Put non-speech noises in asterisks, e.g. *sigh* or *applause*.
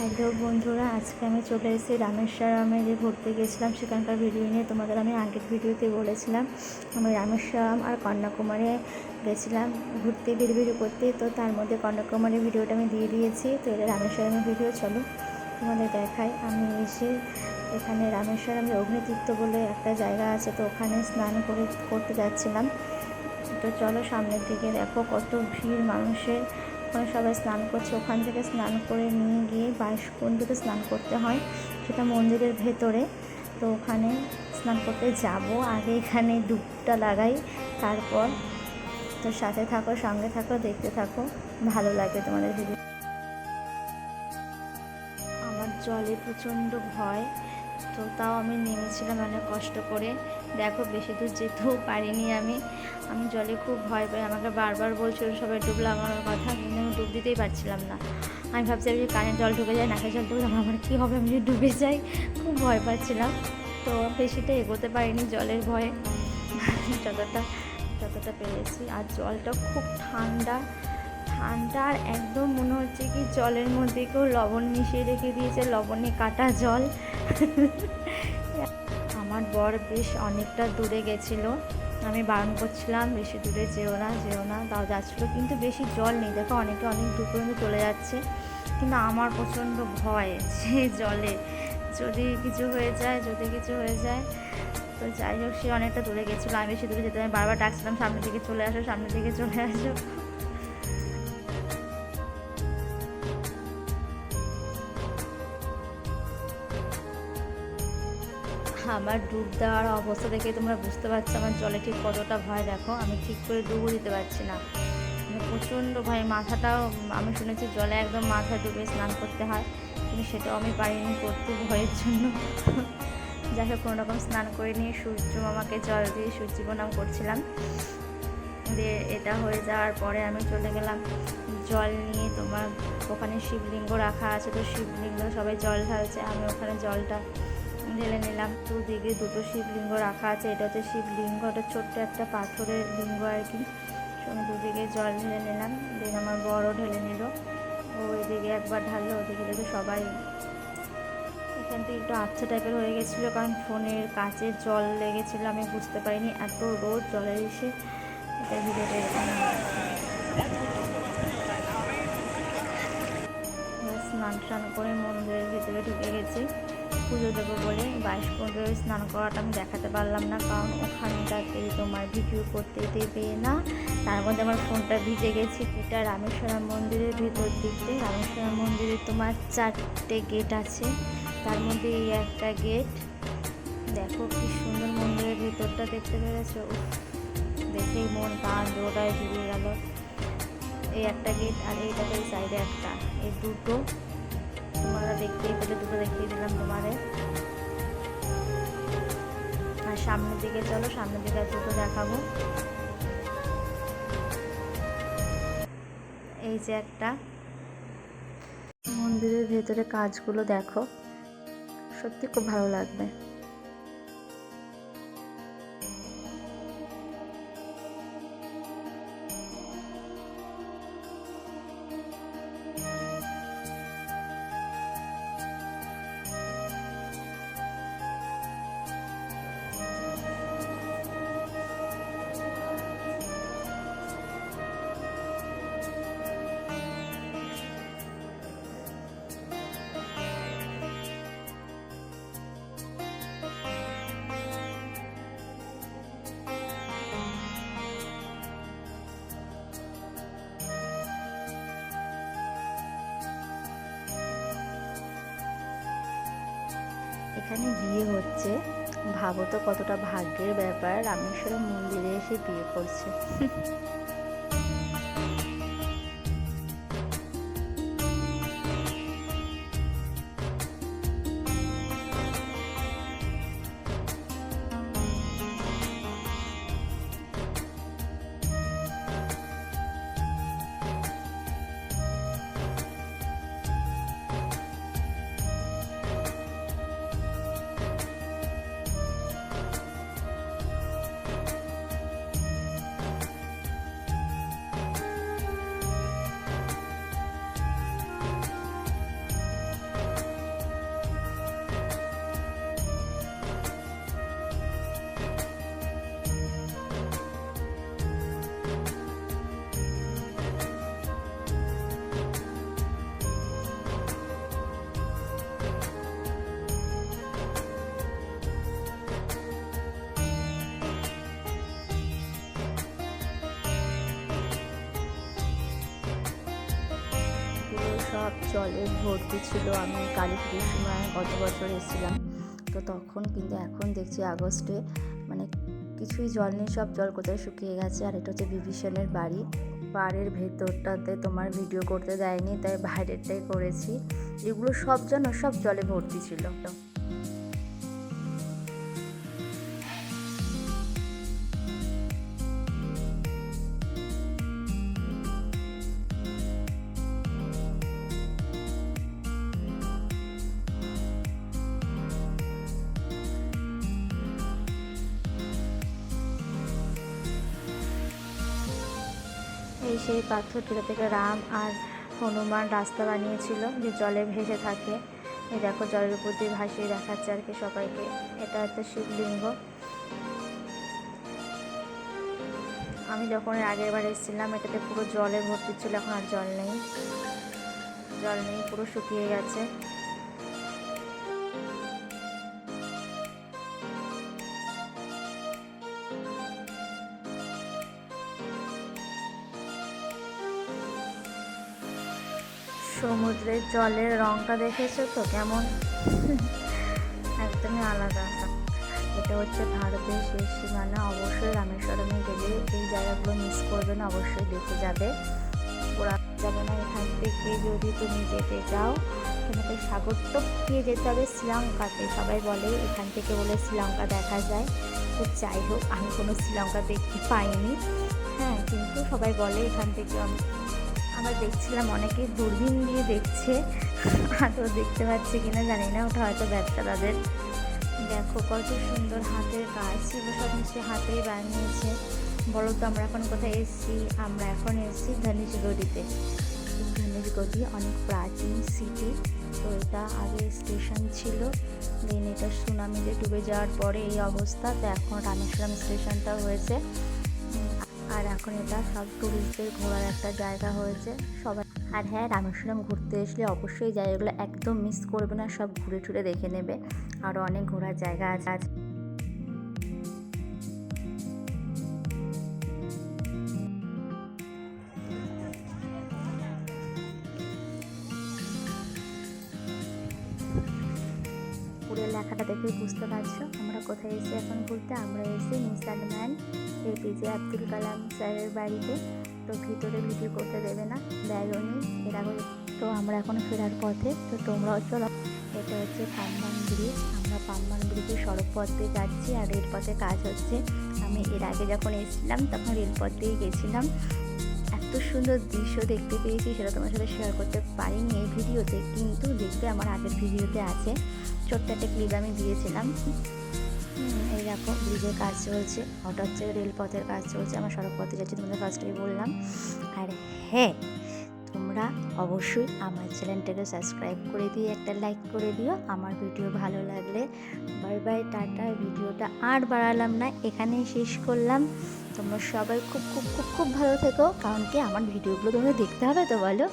Hello বন্ধুরা, আজকে আমি চলে এসেছি রামেশ্বরমে যে ঘুরতে গেছিলাম সেখানকার ভিডিও নিয়ে। তোমাদের আমি আগের ভিডিওতে বলেছিলাম, আমি রামেশ্বরম আর কন্যাকুমারী গেছিলাম ঘুরতে বেরিয়ে করতে। তো তার মধ্যে কন্যাকুমারী ভিডিওটা আমি দিয়ে দিয়েছি। তো এটা রামেশ্বরমের ভিডিও চলো তোমাদের দেখাই। আমি এসে এখানে রামেশ্বরমে অগ্নিতীর্থ বলে একটা জায়গা আছে, তো ওখানে স্নান করে, করতে যাচ্ছিলাম। তো চলো সামনের দিকে দেখো কত ভিড় মানুষের। ওখানে সবাই স্নান করছে। ওখান থেকে স্নান করে নিয়ে গিয়ে বাইশকুণ্ডতে স্নান করতে হয়। সেটা মন্দিরের ভেতরে। তো ওখানে স্নান করতে যাব। আগে এখানে ডুবটা লাগাই, তারপর তো সাথে থাকো, সঙ্গে থাকো, দেখতে থাকো। ভালো লাগবে তোমাদের ভিডিও। আমার জলে প্রচণ্ড ভয়। তো তাও আমি নেমেছিলাম অনেক কষ্ট করে। দেখো বেশি দূর যেতেও পারিনি আমি। আমি জলে খুব ভয় পাই। আমাকে বারবার বলছিল সবাই ডুব লাগানোর কথা। কিন্তু আমি ডুব দিতেই পারছিলাম না। আমি ভাবছিলাম যে কানে জল ঢুকে যায়, নাকে জল ঢুকে যায়, আমার কী হবে? আমি যদি ডুবে যাই, খুব ভয় পাচ্ছিলাম। তো বেশিটা এগোতে পারিনি জলের ভয়ে। যতটা যতটা পেরেছি। আর জলটা খুব ঠান্ডা। ঠান্ডা আর একদম মনে হচ্ছে কি জলের মধ্যে কেউ লবণ মিশিয়ে রেখে দিয়েছে, লবণে কাটা জল। *laughs* আমার বর বেশ অনেকটা দূরে গেছিল। আমি বারণ করছিলাম, বেশি দূরে যেও না যেও না, তাও যাচ্ছিল। কিন্তু বেশি জল নেই। দেখো, অনেকে অনেক দূর পর্যন্ত চলে যাচ্ছে। কিন্তু আমার প্রচণ্ড ভয় যে জলে। যদি কিছু হয়ে যায়, যদি কিছু হয়ে যায়, তো যাই হোক, সে অনেকটা দূরে গেছিল। আমি বেশি দূরে যেতে আমি বারবার ডাকছিলাম, সামনের দিকে চলে আসো, সামনের দিকে চলে আসো। আমার ডুব দেওয়ার অবস্থা দেখে তোমরা বুঝতে পারছ, আমার জলে ঠিক কতটা ভয় দেখো, আমি ঠিক করে ডুবও দিতে পারছি না। মানে প্রচণ্ড ভয়, মাথাটাও, আমি শুনেছি জলে একদম মাথা ডুবে স্নান করতে হয়, কিন্তু সেটাও আমি পারিনি করতে ভয়ের জন্য। যাই হোক কোনো রকম স্নান করে নিয়ে সূর্য মামাকে জল দিয়ে সূর্য প্রণাম করছিলাম। দিয়ে এটা হয়ে যাওয়ার পরে আমি চলে গেলাম। জল নিয়ে তোমার ওখানে শিবলিঙ্গ রাখা আছে, তো শিবলিঙ্গ সবাই জল ঢালছে, আমি ওখানে জলটা ঢেলে নিলাম। দুদিকে দুটো শিবলিঙ্গ রাখা আছে। এটা হচ্ছে শিবলিঙ্গ, ওটা ছোট্ট একটা পাথরের লিঙ্গ আর কি। দুদিকে জল ঢেলে নিলাম। দেন আমার বড় ঢেলে নিল। ও এদিকে একবার ঢাললো, ওদিকে দেখে সবাই এখান থেকে একটু আচ্ছা টাইপের হয়ে গেছিল, কারণ ফোনের কাছে জল লেগেছিলো, আমি বুঝতে পারিনি। এত রোদ জলের এসে এটা ভিডিওটা এরকম স্নান টান করে মন্দিরের ভিতরে ঢুকে গেছি। পুজো দেবো বলে বাইশ পনেরো স্নান করাটা আমি দেখাতে পারলাম না, কারণ ওখানটাতে তোমার ভিডিও করতে দেবে না। তার মধ্যে আমার ফোনটা ভিজে গেছে, এটা রামেশ্বরম মন্দিরের ভিতর দিকতে। রামেশ্বরম মন্দিরে তোমার চারটে গেট আছে, তার মধ্যে এই একটা গেট দেখো কি সুন্দর মন্দিরের ভিতরটা দেখতে পেরেছ? দেখেই মন প্রাণ দুটায় জুড়ে গেল। এই একটা গেট আর এইটাতে সাইডে একটা, এই দুটো। তোমরা দেখতেই পেলে দুটো দেখিয়ে দিলাম তোমারে আর সামনের দিকে চলো, সামনের দিকে দুটো দেখাবো। এই যে একটা। মন্দিরের ভেতরে কাজগুলো দেখো। সত্যি খুব ভালো লাগবে। এখানে বিয়ে হচ্ছে। ভাবো তো কতটা ভাগ্যের ব্যাপার। রামেশ্বর মন্দিরে এসে বিয়ে করছে। জলে ভর্তি ছিল। আমি কালী পুজোর সময় গত বছর এসেছিলাম। তো তখন কিন্তু এখন দেখছি আগস্টে মানে কিছুই জল নেই, সব জল কোথায় শুকিয়ে গেছে। আর এটা হচ্ছে বিভীষণের বাড়ি। বাড়ির ভেতরটাতে তোমার ভিডিও করতে দেয়নি, তাই বাইরেরটাই করেছি। এগুলো সব যেন সব জলে ভর্তি ছিল। এই সেই পাথর থেকে রাম আর হনুমান রাস্তা বানিয়েছিল যে জলে ভেসে থাকে। এই দেখো জলের উপর দিয়ে ভাসিয়ে দেখাচ্ছে আর কি সবাইকে। এটা হচ্ছে শিবলিঙ্গ। আমি যখন আগের বার এসেছিলাম, এটাতে পুরো জলে ভর্তি ছিল, এখন আর জল নেই। জল নেই, পুরো শুকিয়ে গেছে। সমুদ্রের জলের রংটা দেখেছ তো কেমন? একদমই আলাদা। এটা হচ্ছে ভারতের শেষ সীমানা অবশ্যই রামেশ্বরমে গেলে এই জায়গাগুলো মিস করবে না, অবশ্যই দেখে যাবে। ওরা যাবে না এখান থেকে যদি তুমি যেতে চাও, তোমাকে সাগর টপ দিয়ে যেতে হবে শ্রীলঙ্কাতে। সবাই বলে এখান থেকে বলে শ্রীলঙ্কা দেখা যায়। তো যাই হোক, আমি কোনো শ্রীলঙ্কা দেখতে পাইনি। হ্যাঁ কিন্তু সবাই বলে এখান থেকে আমি আমরা দেখছিলাম অনেকে দূরবীন দিয়ে দেখছে। আদৌ দেখতে পাচ্ছে কিনা জানি না, ওটা হয়তো ব্যবসা তাদের। দেখো কত সুন্দর হাতের কাজ এগুলো সব নিশ্চয়ই হাতেই বানিয়েছে। বলো তো আমরা এখন কোথায় এসেছি? আমরা এখন এসেছি ধনেশগড়িতে ধনেশগড়ি অনেক প্রাচীন সিটি তো এটা আগে স্টেশন ছিল। দেন এটা সুনামিতে ডুবে যাওয়ার পরে এই অবস্থা, তো এখন রামেশ্বরম স্টেশনটা হয়েছে। আর এখন এটা সব টুরিস্টদের ঘোরার একটা জায়গা হয়েছে। সবাই আর হ্যাঁ রামেশ্বরম ঘুরতে আসলে অবশ্যই জায়গাগুলো একদম মিস করবে না, সব ঘুরে টুরে দেখে নেবে। আরও অনেক ঘোরার জায়গা আছে। পুরো লেখাটা দেখেই বুঝতে পারছ। আমরা কোথায় এসে এখন ঘুরতে আমরা এসে missile man A P J Abdul Kalam স্যারের বাড়িতে। তো ভিতরে ভিডিও করতে দেবে না দেয়ও নি এর তো আমরা এখন ফেরার পথে, তো তোমরাও চলো। এটা হচ্ছে পাম্বান ব্রিজ। আমরা পাম্বান ব্রিজের সড়ক পথ দিয়ে যাচ্ছি আর রেলপথে কাজ হচ্ছে। আমি এর আগে যখন এসেছিলাম, তখন রেলপথ দিয়ে গেছিলাম। এত সুন্দর দৃশ্য দেখতে পেয়েছি, সেটা তোমার সাথে শেয়ার করতে পারিনি এই ভিডিওতে, কিন্তু দেখবে আমার আগের ভিডিওতে আছে। ছোট্ট একটা ক্লিপ আমি দিয়েছিলাম। এই দেখো, ব্রিজের কাজ চলছে হঠাৎ হচ্ছে, রেলপথের কাজ চলছে, আমার সড়ক পথে যাচ্ছি, তোমাদের ফার্স্টেই বললাম। আর হ্যাঁ তোমরা অবশ্যই আমার চ্যানেলটাকে সাবস্ক্রাইব করে দিয়ে একটা লাইক করে দিও, আমার ভিডিও ভালো লাগলে। বাই বাই টাটা, ভিডিওটা আর বাড়ালাম না, এখানেই শেষ করলাম। তোমরা সবাই খুব খুব খুব খুব ভালো থেকো, কারণ কি আমার ভিডিওগুলো তোমরা দেখতে হবে তো বলো?